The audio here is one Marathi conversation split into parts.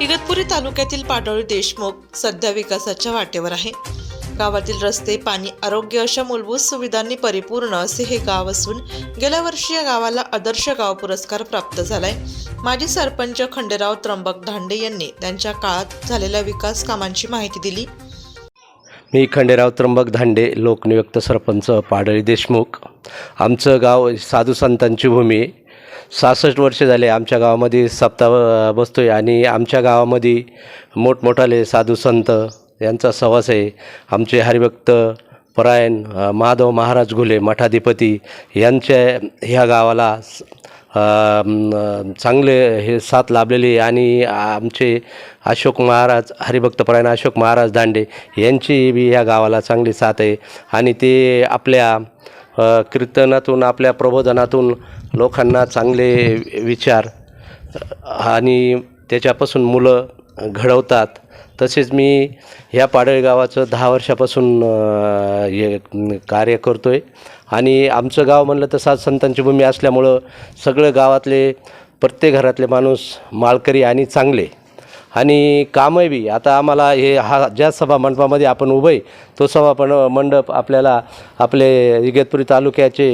इगतपुरी तालुक्यातील पाटोळी देशमुख सध्या विकासाच्या वाटेवर आहे. गावातील रस्ते पाणी आरोग्य अशा मूलभूत सुविधांनी परिपूर्ण असे हे गाव असून गेल्या वर्षी या गावाला आदर्श गाव पुरस्कार प्राप्त झालाय. माजी सरपंच खंडेराव त्र्यंबक धांडे यांनी त्यांच्या काळात झालेल्या विकास कामांची माहिती दिली. मी खंडेराव त्र्यंबक धांडे लोकनियुक्त सरपंच पाडळी देशमुख. आमचं गाव साधू संतांची भूमी आहे. सहासष्ट वर्ष झाले आमच्या गावामध्ये सप्ताह बसतो आहे आणि आमच्या गावामध्ये मोठमोठाले साधू संत यांचा सहवास आहे. आमचे हरिभक्त परायण महादेव माधव महाराज घुले मठाधिपती यांच्या ह्या गावाला चांगले हे साथ लाभलेली आहे. आणि आमचे अशोक महाराज हरिभक्त परायण अशोक महाराज दांडे यांची बी ह्या गावाला चांगली साथ आहे. आणि ते आपल्या कीर्तनातून आपल्या प्रबोधनातून लोकांना चांगले विचार आणि त्याच्यापासून मुलं घडवतात. तसेच मी ह्या पाडळी गावाचं दहा वर्षापासून हे कार्य करतो आहे आणि आमचं गाव म्हणलं तर सात संतांची भूमी असल्यामुळं सगळं गावातले प्रत्येक घरातले माणूस माळकरी आणि चांगले. आणि कामही बी आता आम्हाला हे हा ज्या सभा मंडपामध्ये आपण उभं आहे तो सभा पण मंडप आपल्याला आपले इगतपुरी तालुक्याचे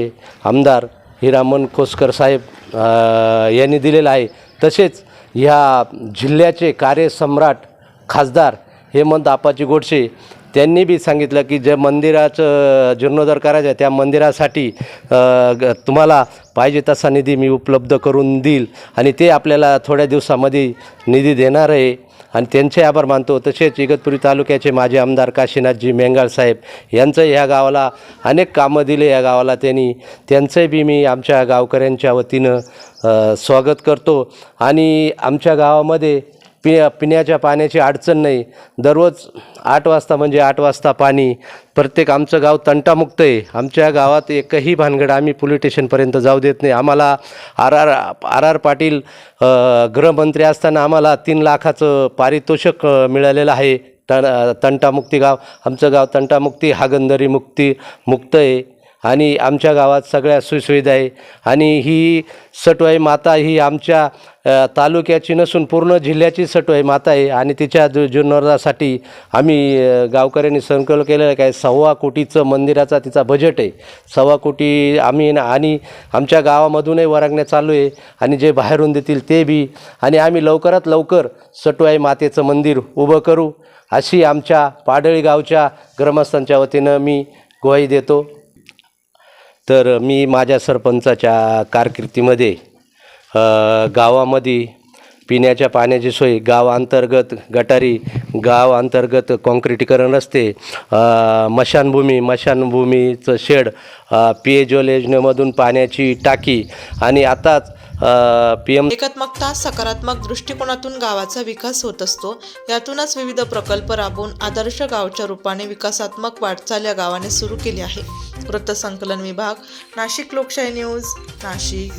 आमदार हिरामन खोसकर साहेब यांनी दिलेलं आहे. तसेच ह्या जिल्ह्याचे कार्यसम्राट खासदार हेमंत आपाजी गोडसे त्यांनी बी सांगितलं की जे मंदिराचं जीर्णोद्धार करायचं आहे त्या मंदिरासाठी ग- तुम्हाला पाहिजे तसा निधी मी उपलब्ध करून देईल. आणि ते आपल्याला थोड्या दिवसामध्ये निधी देणार आहे. आणि त्यांचे आभार मानतो. तसेच इगतपुरी तालुक्याचे माजी आमदार काशीनाथजी मेंगाळ साहेब यांचं ह्या गावाला अनेक कामं दिले. या गावाला त्यांनी त्यांचंही बी मी आमच्या गावकऱ्यांच्या वतीनं स्वागत करतो. आणि आमच्या गावामध्ये पि पिण्याच्या पाण्याची अडचण नाही. दररोज आठ वाजता म्हणजे आठ वाजता पाणी. प्रत्येक आमचं गाव तंटामुक्त आहे. आमच्या गावात एकही भानगड आम्ही पोलीस स्टेशनपर्यंत जाऊ देत नाही. आम्हाला R R R R Patil गृहमंत्री असताना आम्हाला तीन लाखाचं पारितोषिक मिळालेलं आहे. तण तंटामुक्ती गाव. आमचं गाव तंटामुक्ती हागंदरी मुक्ती मुक्त आहे. आणि आमच्या गावात सगळ्या सुविधा आहे. आणि ही सटवाई माता ही आमच्या तालुक्याची नसून पूर्ण जिल्ह्याची सटवाई माता आहे. आणि तिच्या जु- जीर्णोद्धारासाठी आम्ही गावकऱ्यांनी संकल्प केलेला काय सव्वा कोटीचं मंदिराचा तिचा बजेट आहे. सव्वा कोटी आम्ही ना- आणि आमच्या गावामधूनही वरागण्या चालू आहे. आणि जे बाहेरून देतील ते बी. आणि आम्ही लवकरात लवकर सटवाई मातेचं मंदिर उभं करू. अशी आमच्या पाडळी गावच्या ग्रामस्थांच्या वतीनं मी ग्वाही देतो. तर मी माझ्या सरपंचाच्या कारकिर्दीमध्ये गावामध्ये पिण्याच्या पाण्याची सोय गावांतर्गत गटारी गावांतर्गत कॉन्क्रिटीकरण रस्ते मशानभूमी मशानभूमीचं शेड पेयजल योजनेमधून पाण्याची टाकी आणि आताच पी एम एकात्मकता सकारात्मक दृष्टिकोनातून गावाचा विकास होत असतो. यातूनच विविध प्रकल्प राबवून आदर्श गावच्या रूपाने विकासात्मक वाटचाल या गावाने सुरू केली आहे. वृत्तसंकलन विभाग नाशिक लोकशाही न्यूज नाशिक.